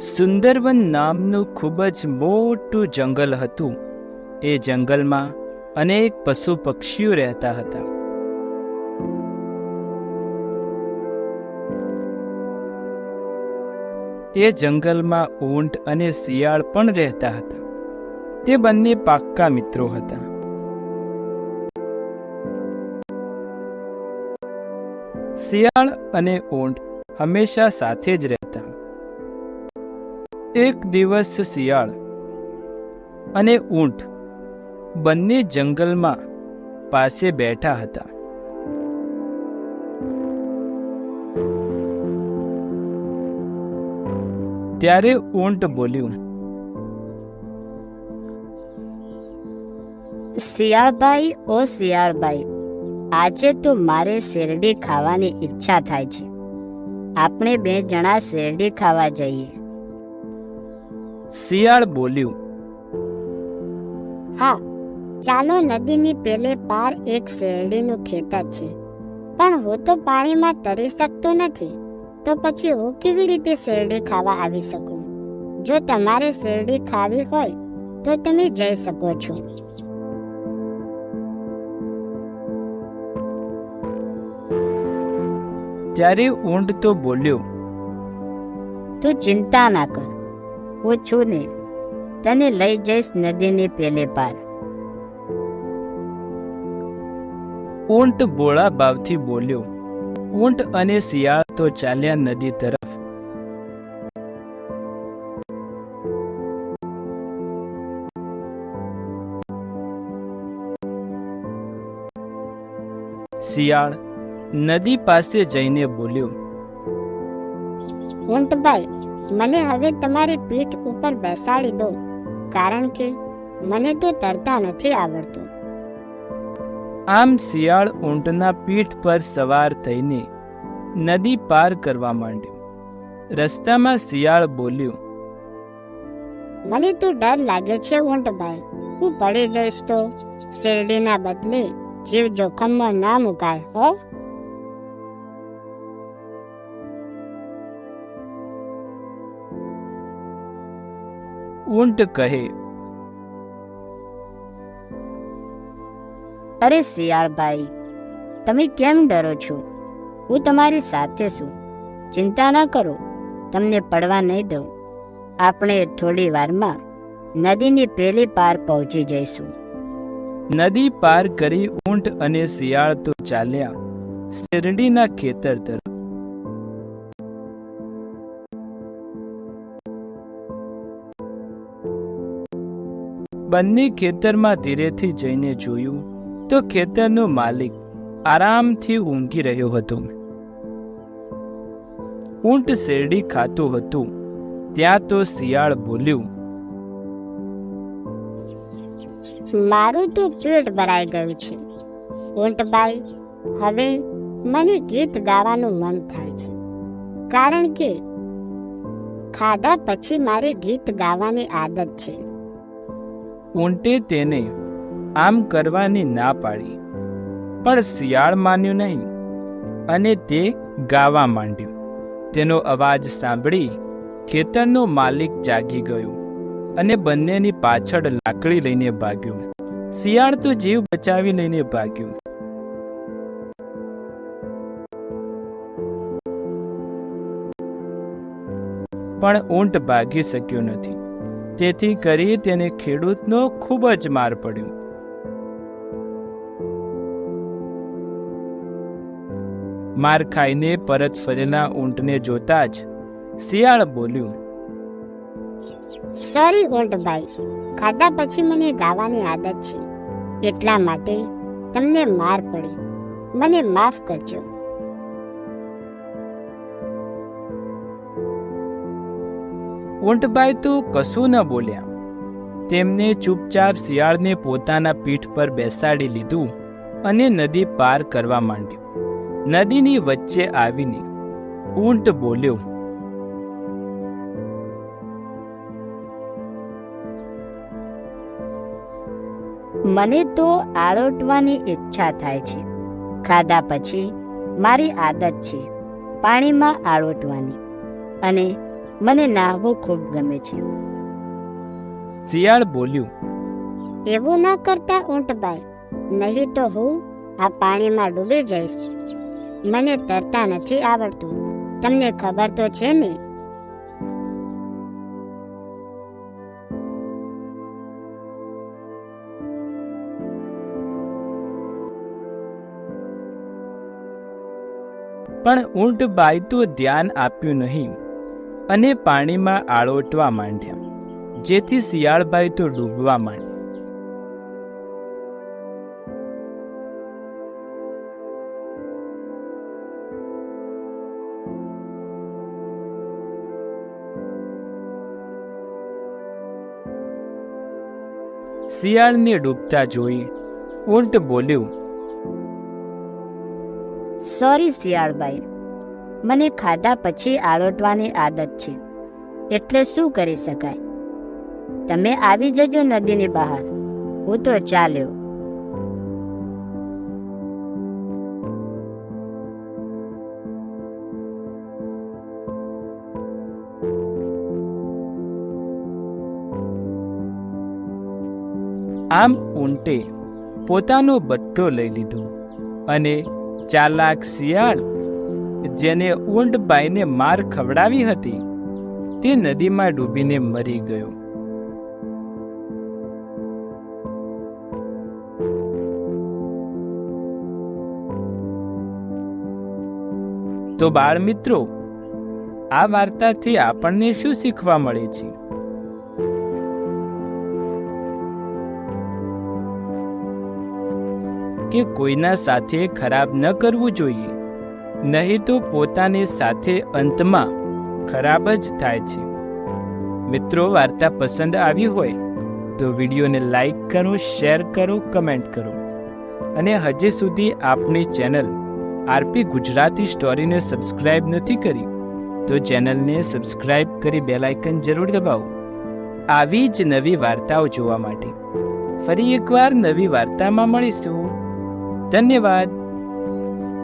સુંદરવન નામનું ખૂબ જ મોટું જંગલ હતું. એ જંગલમાં અનેક પશુ પક્ષીઓ રહેતા હતા. એ જંગલમાં ઊંટ અને શિયાળ પણ રહેતા હતા. તે બંને પાક્કા મિત્રો હતા. શિયાળ અને ઊંટ હંમેશા સાથે જ એક દિવસ શિયાળ અને ઊંટ બંને જંગલમાં પાસે બેઠા હતા. ત્યારે ઊંટ બોલ્યું, શિયાળભાઈ, ઓ શિયાળભાઈ, આજે તો મારે શેરડી ખાવાની ઈચ્છા થાય છે. આપણે બે જણા શેરડી ખાવા જઈએ. શિયાળ બોલ્યું. હા ચાલો નદીની પેલે પાર એક શેરડીનું ખેતર છે. પણ હું તો પાણીમાં તરી શકતો નથી. તો પછી હું કેવી રીતે શેરડી ખાવા આવી શકું? જો તમારે શેરડી ખાવી હોય તો તમે જઈ શકો છો. ત્યારે ઊંટ તો બોલ્યો. તું ચિંતા ના કર. હું છું ને તને લઈ જઈશ નદીની પેલે પાર. ઊંટ બોળા ભાવથી બોલ્યો ઊંટ અને શિયાળ તો ચાલ્યા નદી તરફ. શિયાળ નદી પાસે જઈને બોલ્યો ઊંટભાઈ મને હવે તમારી પીઠ ઉપર બેસાડી દો કારણ કે મને તો તરતા નથી આવડતું. આમ શિયાળ ઊંટના પીઠ પર સવાર થઈને નદી પાર કરવા માંડ્યો. રસ્તામાં શિયાળ બોલ્યું મને તો ડર લાગે છે ઊંટભાઈ હું પડી જઈશ તો શેરડીના બદલે જીવ જોખમમાં ના મુકાય હો. ઊંટ કહે. અરે શિયાળભાઈ તમે કેમ ડરો છો? હું તમારી સાથે છું. ચિંતા ના કરો તમને પડવા નહીં દઉં. આપણે થોડી વારમાં નદીની પેલી પાર પહોંચી જઈશું. નદી પાર કરી ઊંટ અને શિયાળ તો ચાલ્યા. શેરડીના ખેતર તરફ બંને ખેતરમાં ધીરેથી જઈને જોયું તો ખેતરનો માલિક આરામથી ઊંઘી રહ્યો હતો. ઊંટ શેરડી ખાતું હતું. ત્યાં તો શિયાળ બોલ્યું, મારું તો પેટ ભરાઈ ગયું છે. ઊંટબાઈ હવે મને ગીત ગાવાનું મન થાય છે. કારણ કે ખાધા પછી મારે ગીત ગાવાની આદત છે. ઊંટે તેને આમ કરવાની ના પાડી. પણ શિયાળ માન્યું નહીં અને તે ગાવા માંડ્યું. તેનો અવાજ સાંભળી ખેતરનો માલિક જાગી ગયો અને બંનેની પાછળ લાકડી લઈને ભાગ્યો. શિયાળ તો જીવ બચાવી લઈને ભાગ્યું. પણ ઊંટ ભાગી શક્યો નથી. તેથી કરી તેને ખેડૂતનો ખૂબ જ માર પડ્યો. માર ખાઈને પરત ફરેલા ઊંટને જોતા જ શિયાળ બોલ્યું સોરી ઊંટભાઈ ખાધા પછી મને ગાવાની આદત છે. એટલા માટે તમને માર પડી. મને માફ કરજો. ઊંટભાઈ તો કશું ન બોલ્યા. તેમને ચૂપચાપ શિયાળને પોતાના પીઠ પર બેસાડી લીધું અને નદી પાર કરવા માંડ્યું. નદીની વચ્ચે આવીને ઊંટ બોલ્યો, મને તો આળોટવાની ઈચ્છા થાય છે. ખાધા પછી મારી આદત છે પાણીમાં આળોટવાની. અને મને નાહવું ખૂબ ગમે છે. શિયાળ બોલ્યું. એવું ન કરતા ઊંટભાઈ નહીં તો હું આ પાણીમાં ડૂબી જઈશ. મને તરતા નથી આવડતું. તમને ખબર તો છે ને? પણ ઊંટબાઈ તો ધ્યાન આપ્યું નહીં. અને પાણીમાં આળોટવા માંડ્યા, જેથી શિયાળભાઈ તો ડૂબવા માંડ્યા. શિયાળને ડૂબતા જોઈ ઊંટ બોલ્યું સોરી શિયાળભાઈ. મને ખાધા પછી આળોટવાની આદત છે. એટલે શું કરી શકાય? તમે આવી જજો નદીની બહાર. હું તો ચાલ્યો આમ ઊંટે પોતાનો બટ્ટો લઈ લીધો અને ચાલાક શિયાળ જેને ઊંડબાઈને માર ખવડાવી હતી, તે નદીમાં ડૂબીને મરી ગયો. તો બાળ મિત્રો આ વાર્તાથી આપણને શું શીખવા મળે છે? કે કોઈના સાથે ખરાબ ન કરવું જોઈએ. નહીં તો પોતાની સાથે અંતમાં ખરાબ જ થાય છે. મિત્રો, વાર્તા પસંદ આવી હોય તો વિડીયોને લાઈક કરો, શેર કરો, કમેન્ટ કરો. અને હજી સુધી આપણી ચેનલ આરપી ગુજરાતી સ્ટોરીને સબસ્ક્રાઇબ નથી કરી, તો ચેનલને સબસ્ક્રાઇબ કરી બેલાઇકન જરૂર દબાવો. આવી જ નવી વાર્તાઓ જોવા માટે ફરી એકવાર નવી વાર્તામાં મળીશું. ધન્યવાદ.